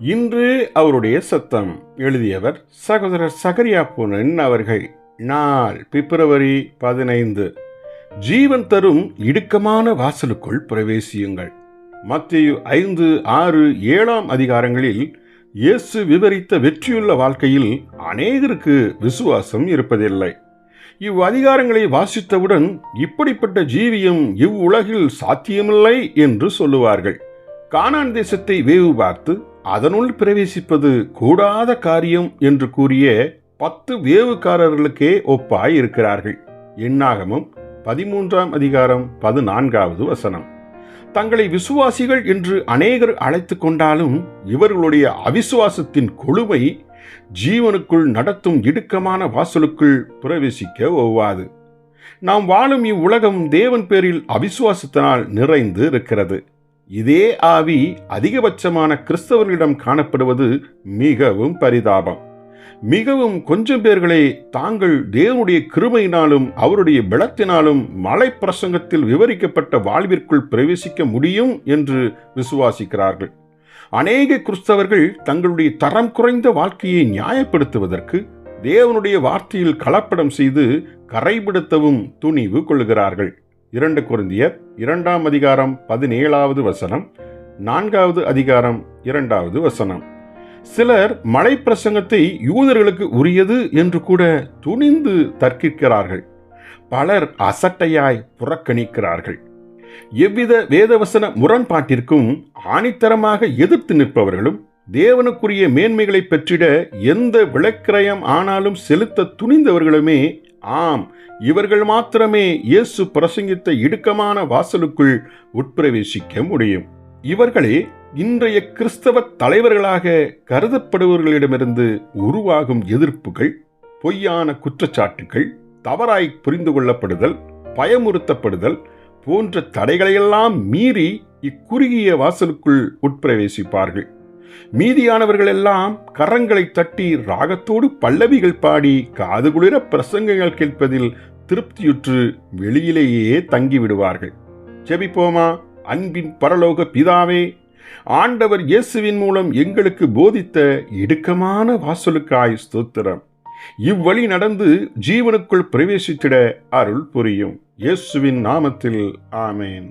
இன்று அவருடைய சத்தம் எழுதியவர் சகோதரர் சகரியா பூனன் அவர்கள். நாள் பிப்ரவரி பதினைந்து. ஜீவன் தரும் இடுக்கமான வாசலுக்குள் பிரவேசியுங்கள். மத்திய ஐந்து ஆறு ஏழாம் அதிகாரங்களில் இயேசு விவரித்த வெற்றியுள்ள வாழ்க்கையில் அநேகருக்கு விசுவாசம் இருப்பதில்லை. இவ் அதிகாரங்களை வாசித்தவுடன் இப்படிப்பட்ட ஜீவியம் இவ்வுலகில் சாத்தியமில்லை என்று சொல்லுவார்கள். கானான் தேசத்தை வேவு பார்த்து அதனுள் பிரவேசிப்பது கூடாத காரியம் என்று கூறிய பத்து வேவுக்காரர்களுக்கே ஒப்பாய் இருக்கிறார்கள் எண்ணாகமும் பதிமூன்றாம் அதிகாரம் பதினான்காவது வசனம். தங்களை விசுவாசிகள் என்று அநேகர் அழைத்து கொண்டாலும் இவர்களுடைய அவிசுவாசத்தின் கொழுமை ஜீவனுக்குள் நடத்தும் இடுக்கமான வாசலுக்குள் பிரவேசிக்க ஒவ்வாது. நாம் வாழும் இவ்வுலகம் தேவன் பேரில் அவிசுவாசத்தினால் நிறைந்து இருக்கிறது. இதே ஆவி அதிகபட்சமான கிறிஸ்தவர்களிடம் காணப்படுவது மிகவும் பரிதாபம். மிகவும் கொஞ்சம் பேர்களே தாங்கள் தேவனுடைய கிருமையினாலும் அவருடைய பலத்தினாலும் மலை பிரசங்கத்தில் விவரிக்கப்பட்ட வாழ்விற்குள் பிரவேசிக்க முடியும் என்று விசுவாசிக்கிறார்கள். அநேக கிறிஸ்தவர்கள் தங்களுடைய தரம் குறைந்த வாழ்க்கையை நியாயப்படுத்துவதற்கு தேவனுடைய வார்த்தையில் கலப்படம் செய்து கரைபிடுத்தவும் துணிவு கொள்கிறார்கள் இரண்டு குருந்தியர் இரண்டாம் அதிகாரம் பதினேழாவது வசனம் நான்காவது அதிகாரம் இரண்டாவது வசனம். சிலர் மலை பிரசங்கத்தை யூதர்களுக்கு உரியது என்று கூட துணிந்து தர்க்கிக்கிறார்கள். பலர் அசட்டையாய் புறக்கணிக்கிறார்கள். எவ்வித வேதவசன முரண்பாட்டிற்கும் ஆணித்தரமாக எதிர்த்து நிற்பவர்களும் தேவனுக்குரிய மேன்மைகளை பெற்றிட எந்த விளக்கிரயம் ஆனாலும் செலுத்த துணிந்தவர்களுமே ஆம் இவர்கள் மாத்திரமே இயேசு பிரசங்கித்த இடுக்கமான வாசலுக்குள் உட்பிரவேசிக்க முடியும். இவர்களே இன்றைய கிறிஸ்தவ தலைவர்களாக கருதப்படுபவர்களிடமிருந்து உருவாகும் எதிர்ப்புகள் பொய்யான குற்றச்சாட்டுகள் தவறாய் புரிந்து கொள்ளப்படுதல் பயமுறுத்தப்படுதல் போன்ற தடைகளையெல்லாம் மீறி இக்குறுகிய வாசலுக்குள் உட்பிரவேசிப்பார்கள். மீதியானவர்கள் எல்லாம் கரங்களை தட்டி ராகத்தோடு பல்லவிகள் பாடி காது குளிர பிரசங்கங்கள் கேட்பதில் திருப்தியுற்று வெளியிலேயே தங்கிவிடுவார்கள். ஜெபிப்போமா? அன்பின் பரலோக பிதாவே ஆண்டவர் இயேசுவின் மூலம் எங்களுக்கு போதித்த இடுக்கமான வாசலுக்காய் ஸ்தோத்திரம். இவ்வழி நடந்து ஜீவனுக்குள் பிரவேசித்திட அருள் புரியும். இயேசுவின் நாமத்தில் ஆமேன்.